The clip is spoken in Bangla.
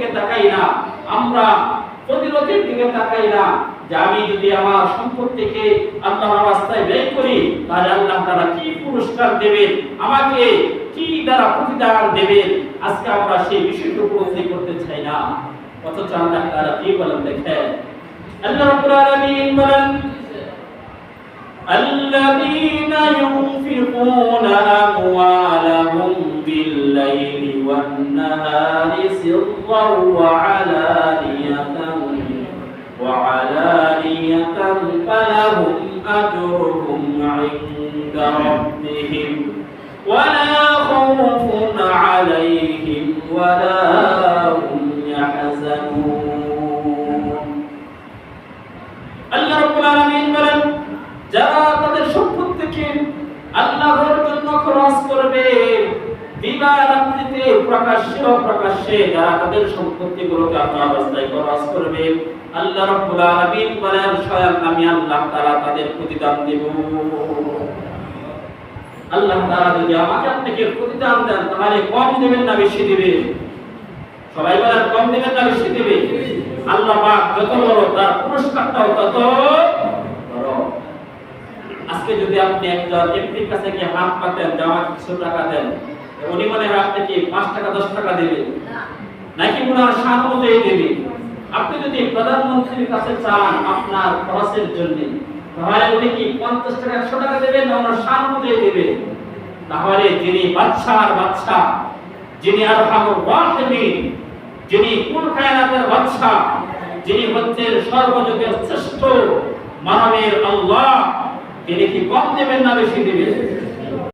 দিকে তাকাই না আমরা প্রতিরোধের দিকে তাকাই না যে আমি যদি আমার সম্পদ থেকে আল্লাহর রাস্তায় ব্যয় করি তাহলে আল্লাহ তারা কি পুরস্কার দেবেন আমাকে কি দ্বারা প্রতিদান দেবেন আজকে আমরা সেই বিষয়টা উপলব্ধি করতে চাই না অথচ আল্লাহ তারা কি বলেন দেখেন আল্লাহ রাব্বুল আলামিন বলেন الذين ينفقون أموالهم والنهار سرا وعلانية وعلانية فلهم أجرهم عند ربهم ولا خوف عليهم ولا هم يحزنون আল্লাহ রাব্বুল আলামিন বলেন যারা তাদের সম্পদ থেকে আল্লাহর জন্য খরচ করবে দিবা প্রকাশ্যে অপ্রকাশ্যে যারা তাদের সম্পত্তিগুলোকে রাস্তায় খরচ করবে আল্লাহ রাব্বুল আলামিন বলেন, স্বয়ং আমি আল্লাহ তাআলা তাদের প্রতিদান দেব। আল্লাহ তাআলা যদি আমাকে আপনাকে প্রতিদান দেন, তাহলে কম দেবেন না বেশি দিবেন? সবাই বলেন, কম দিবেন না বেশি দিবে আল্লাহ পাক যত বড় তার পুরস্কারটাও তত আজকে যদি আপনি একজন এমপির কাছে গিয়ে হাত পাতেন আমাকে কিছু টাকা দেন উনি মনে হয় আপনাকে পাঁচ টাকা, দশ টাকা দেবে? নাকি ওনার সাত অনুযায়ী দেবে? আপনি যদি প্রধানমন্ত্রীর কাছে চান আপনার খরচের জন্য, তাহলে উনি কি পঞ্চাশ টাকা, একশো টাকা দেবেন না ওনার সাত অনুযায়ী দেবে? তাহলে যিনি বাচ্চার বাচ্চা যিনি আর হামুর ওয়াহিমিন যিনি কুল কায়নাতের বাদশা যিনি হচ্ছেন সর্বযুগের শ্রেষ্ঠ মানবের আল্লাহ তিনি কি কম দেবেন না বেশি দেবেন?